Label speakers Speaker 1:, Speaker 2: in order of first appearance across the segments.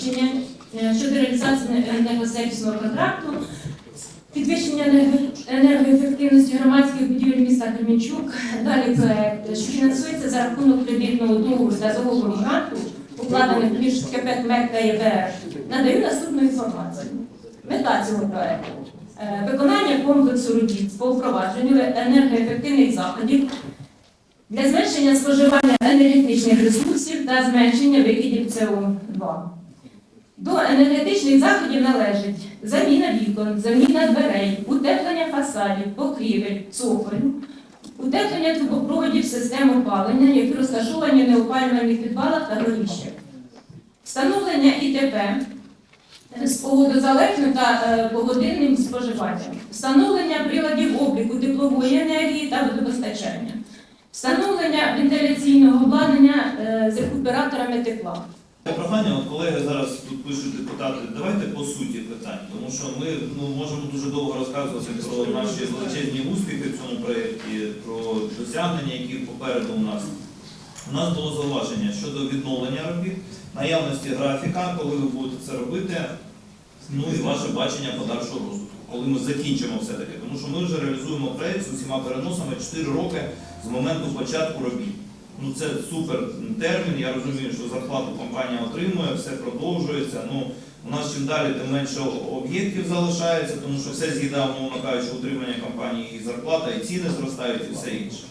Speaker 1: доручення е, щодо реалізації енергосервісного контракту, підвищення енергоефективності громадських будівель міста Кременчук. Далі проект, що фінансується за рахунок кредитного договору та договору гранту, укладених між КП КМЕК та ЄБР. Надаю наступну інформацію. Мета цього проекту. Е, Виконання комплексу робіт по впровадженню енергоефективних заходів для зменшення споживання енергетичних ресурсів та зменшення викидів СО2. Енергетичних заходів належить заміна вікон, заміна дверей, утеплення фасадів, покрівель, цоколю, утеплення трубопроводів систем опалення, які розташовані в неопалювальних підвалах та горіщах, встановлення ІТП з погодозалежним та е, погодинним споживанням, встановлення приладів обліку теплової енергії та водопостачання, встановлення вентиляційного обладнання е, з рекуператорами тепла.
Speaker 2: Прохання, от колеги зараз тут пишуть депутати, давайте по суті питань, тому що ми ну, можемо дуже довго розказувати про наші величезні успіхи в цьому проєкті, про досягнення, які попереду у нас. У нас було зауваження щодо відновлення робіт, наявності графіка, коли ви будете це робити, ну і ваше бачення подальшого розвитку, коли ми закінчимо все-таки. Тому що ми вже реалізуємо проєкт з усіма переносами 4 роки з моменту початку робіт. Ну це супер термін. Я розумію, що зарплату компанія отримує, все продовжується. Ну у нас чим далі, тим менше об'єктів залишається, тому що все з'їдає, умовно кажучи, утримання компанії і зарплата, і ціни зростають, і все інше.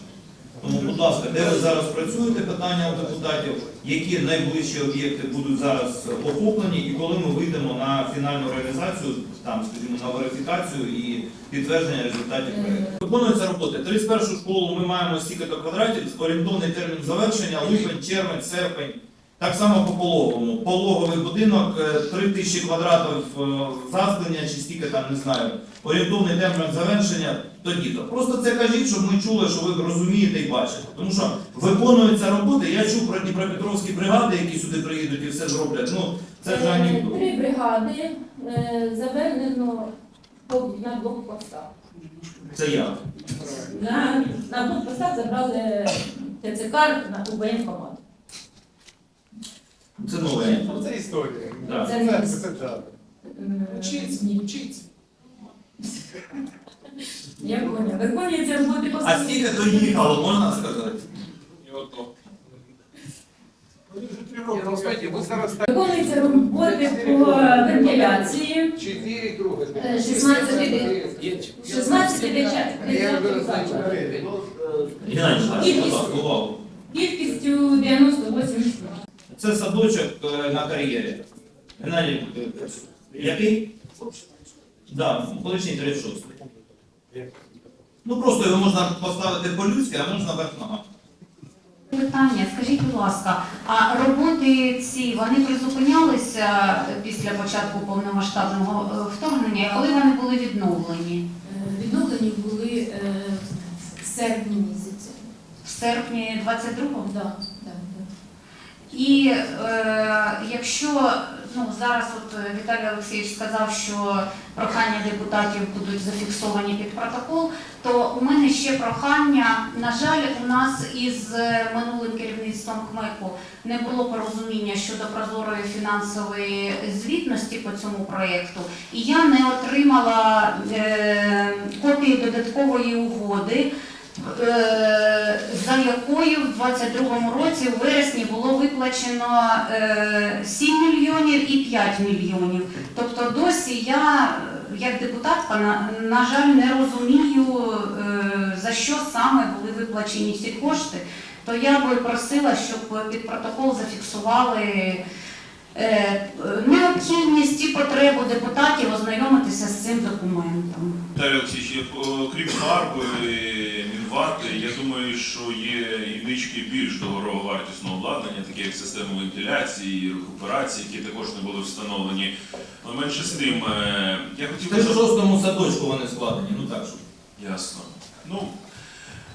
Speaker 2: Тому, будь ласка, де ви зараз працюєте, питання у депутатів, які найближчі об'єкти будуть зараз охоплені, і коли ми вийдемо на фінальну реалізацію, там, скажімо, на верифікацію і підтвердження результатів проєкту. Виконуються роботи. 31 школу ми маємо стільки-то квадратів, орієнтовний термін завершення, липень, червень, серпень. Так само по пологовому. Пологовий будинок, е, 3 тисячі квадратів е, засклення, чи стільки там, не знаю, орієнтовний термін завершення, тоді то. Просто це кажіть, щоб ми чули, що ви розумієте і бачите. Тому що виконуються роботи. Я чув про Дніпропетровські бригади, які сюди приїдуть і все зроблять. Ну, це вже
Speaker 1: Е,
Speaker 2: анекдот.
Speaker 1: Три бригади е, завернено на блокпостах.
Speaker 2: Це я.
Speaker 1: На, на блокпостах забрали ТЦК на воєнкомат.
Speaker 2: Це нове.
Speaker 3: Ну, Це історія.
Speaker 2: Да.
Speaker 1: Це не
Speaker 3: Це так.
Speaker 1: М,
Speaker 3: Вчиться, вчиться.
Speaker 1: Я поняла. Виконується роботи по
Speaker 2: А скільки доїхало, можна сказати?
Speaker 3: Вони вже три роки. Розумієте, ви зараз так
Speaker 1: Виконуються роботи по вентиляції.
Speaker 3: чотири круги.
Speaker 1: Е, 16 16 дитячих
Speaker 3: Я
Speaker 1: дитячих
Speaker 3: вже.
Speaker 2: Геннадій, Михайлович, будь ласка, увагу.
Speaker 1: Кількістю 98 штук.
Speaker 2: Це садочок е, на кар'єрі. Геннадій, який? Да, колишній 36. Ну просто його можна поставити по-людськи, а можна верхнога.
Speaker 4: Питання, скажіть, будь ласка, а роботи ці вони призупинялися після початку повномасштабного е, вторгнення, коли вони були відновлені?
Speaker 1: Е, Відновлені були в серпні місяці.
Speaker 4: В серпні 22-го?
Speaker 1: Да, да, да.
Speaker 4: І е, якщо ну зараз от Віталій Олексійович сказав, що прохання депутатів будуть зафіксовані під протокол, то у мене ще прохання. На жаль, у нас із минулим керівництвом КМЕКу не було порозуміння щодо прозорої фінансової звітності по цьому проєкту, і я не отримала е, копії додаткової угоди. Е, За якою в 22-му році у вересні було виплачено е, 7 мільйонів і 5 мільйонів. Тобто досі я, е, як депутатка, на, на жаль, не розумію, е, за що саме були виплачені ці кошти. То я би просила, щоб під протокол зафіксували е, необхідність і потребу депутатів ознайомитися з цим документом.
Speaker 5: Віталій Олексійович, крім фарби, мінвати, я думаю, що є і нички більш дороговартісного обладнання, такі як системи вентиляції, рекуперації, які також не були встановлені. Але менше з тим, е, я хотів би
Speaker 2: в шостому садочку вони складені, ну так що.
Speaker 5: Ясно. Ну,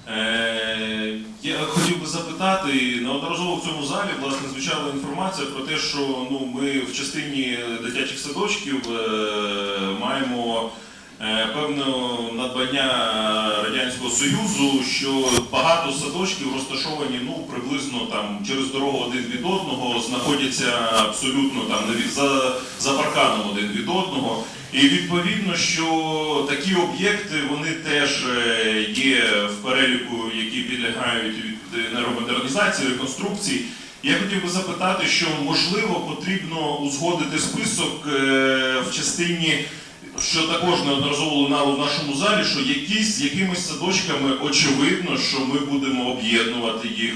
Speaker 5: е, я хотів би запитати, неодноразово в цьому залі власне звучала інформація про те, що ну, ми в частині дитячих садочків е, маємо е, певне надбання Радянського Союзу, що багато садочків розташовані ну, приблизно там, через дорогу один від одного, знаходяться абсолютно там, за, за парканом один від одного. І відповідно, що такі об'єкти вони теж е, є в переліку, які підлягають від енергомодернізації, реконструкції. Я хотів би запитати, що можливо потрібно узгодити список е, в частині, що також неодноразово лунало в нашому залі, що якісь з якимись садочками очевидно, що ми будемо об'єднувати їх.